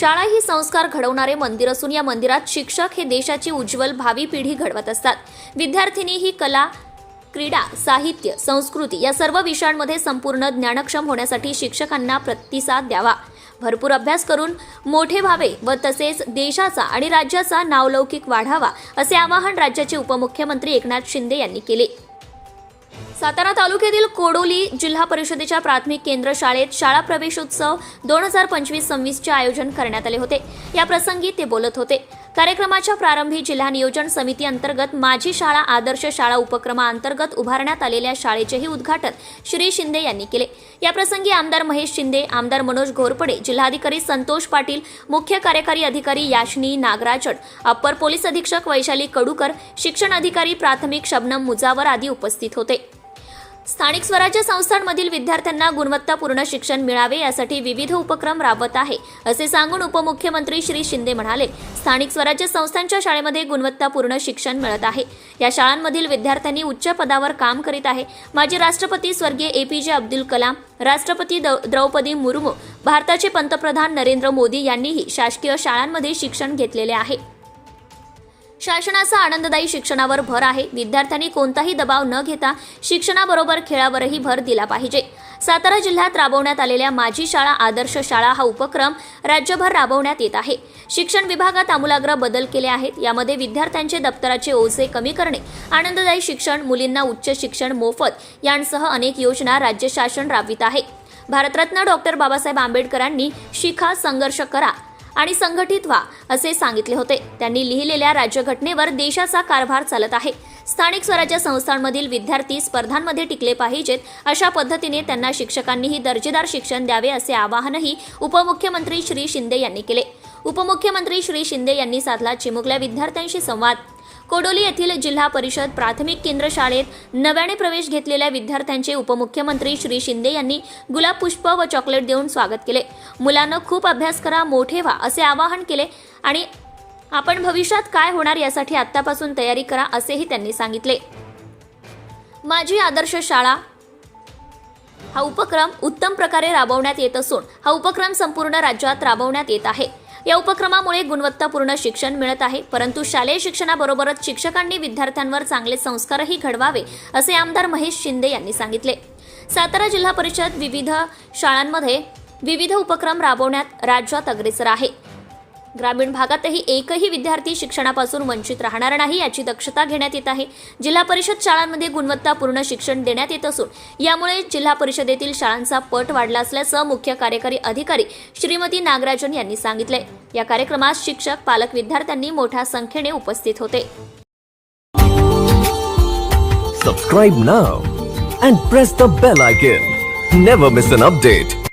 शाळा ही संस्कार घडवणारे मंदिर असून या मंदिरात शिक्षक हे देशाची उज्ज्वल भावी पिढी घडवत असतात. विद्यार्थिनी ही कला क्रीडा साहित्य संस्कृती या सर्व विषयांमध्ये संपूर्ण ज्ञानक्षम होण्यासाठी शिक्षकांना प्रतिसाद द्यावा. भरपूर अभ्यास करून मोठे व्हावे व तसेच देशाचा आणि राज्याचा नावलौकिक वाढावा असे आवाहन राज्याचे उपमुख्यमंत्री एकनाथ शिंदे यांनी केले. सातारा तालुक्यातील कोडोली जिल्हा परिषदेच्या प्राथमिक केंद्र शाळेत शाळा प्रवेशोत्सव दोन हजार पंचवीस सव्वीसचे आयोजन करण्यात आले होते. या प्रसंगी ते बोलत होते. कार्यक्रमाच्या प्रारंभी जिल्हा नियोजन समिती अंतर्गत माझी शाळा आदर्श शाळा उपक्रमाअंतर्गत उभारण्यात आलेल्या शाळेचेही उद्घाटन श्री शिंदे यांनी केले. या प्रसंगी आमदार महेश शिंदे आमदार मनोज घोरपडे जिल्हाधिकारी संतोष पाटील मुख्य कार्यकारी अधिकारी याशनी नागराजन अप्पर पोलीस अधीक्षक वैशाली कडूकर शिक्षण अधिकारी प्राथमिक शबनम मुजावर आदी उपस्थित होते. स्थानिक स्वराज्य संस्थांमधील विद्यार्थ्यांना गुणवत्तापूर्ण शिक्षण मिळावे यासाठी विविध उपक्रम राबवत आहे असे सांगून उपमुख्यमंत्री श्री शिंदे म्हणाले. स्थानिक स्वराज्य संस्थांच्या शाळेमध्ये गुणवत्तापूर्ण शिक्षण मिळत आहे. या शाळांमधील विद्यार्थ्यांनी उच्च पदावर काम करीत आहे. माजी राष्ट्रपती स्वर्गीय ए पी जे अब्दुल कलाम राष्ट्रपती द्रौपदी मुर्मू भारताचे पंतप्रधान नरेंद्र मोदी यांनीही शासकीय शाळांमध्ये शिक्षण घेतलेले आहे. शासनाचा आनंददायी शिक्षणावर भर आहे. विद्यार्थ्यांनी कोणताही दबाव न घेता शिक्षणाबरोबर खेळावरही भर दिला पाहिजे. सातारा जिल्ह्यात राबवण्यात आलेल्या माझी शाळा आदर्श शाळा हा उपक्रम राज्यभर राबवण्यात येत आहे. शिक्षण विभागात आमूलाग्र बदल केले आहेत. यामध्ये विद्यार्थ्यांचे दप्तराचे ओझे कमी करणे आनंददायी शिक्षण मुलींना उच्च शिक्षण मोफत यांसह अनेक योजना राज्य शासन राबवित आहे. भारतरत्न डॉक्टर बाबासाहेब आंबेडकरांनी शिखा संघर्ष करा आणि संघटित व्हा असे सांगितले होते. त्यांनी लिहिलेल्या राज्यघटनेवर देशाचा कारभार चालत आहे. स्थानिक स्वराज्य संस्थांमधील विद्यार्थी स्पर्धांमध्ये टिकले पाहिजेत अशा पद्धतीने त्यांना शिक्षकांनीही दर्जेदार शिक्षण द्यावे असे आवाहनही उपमुख्यमंत्री श्री शिंदे यांनी केले. उपमुख्यमंत्री श्री शिंदे यांनी साधला चिमुकल्या विद्यार्थ्यांशी संवाद. कोडोली येथील जिल्हा परिषद प्राथमिक केंद्र शाळेत नव्याने प्रवेश घेतलेल्या विद्यार्थ्यांचे उपमुख्यमंत्री श्री शिंदे यांनी गुलाब पुष्प व चॉकलेट देऊन स्वागत केले. मुलांना खूप अभ्यास करा मोठे व्हा असे आवाहन केले आणि आपण भविष्यात काय होणार यासाठी आत्तापासून तयारी करा असेही त्यांनी सांगितले. माझी आदर्श शाळा हा उपक्रम उत्तम प्रकारे राबवण्यात येत असून हा उपक्रम संपूर्ण राज्यात राबवण्यात येत आहे. या उपक्रमामुळे गुणवत्तापूर्ण शिक्षण मिळत आहे. परंतु शालेय शिक्षणाबरोबरच शिक्षकांनी विद्यार्थ्यांवर चांगले संस्कारही घडवावे असे आमदार महेश शिंदे यांनी सांगितले. सातारा जिल्हा परिषद विविध शाळांमध्ये विविध उपक्रम राबवण्यात राज्यात अग्रेसर आहे. ग्रामीण भागातही एकही विद्यार्थी शिक्षणापासून वंचित राहणार नाही याची दक्षता घेण्यात येत आहे जिल्हा परिषद शाळांमध्ये गुणवत्तापूर्ण शिक्षण देण्यात येत असून यामुळे जिल्हा परिषदेतील शाळांचा पट वाढला असल्याचं मुख्य कार्यकारी अधिकारी श्रीमती नागराजन यांनी सांगितले या कार्यक्रमात शिक्षक पालक विद्यार्थ्यांनी मोठ्या संख्येने उपस्थित होते Subscribe now and press the bell icon. Never miss an update.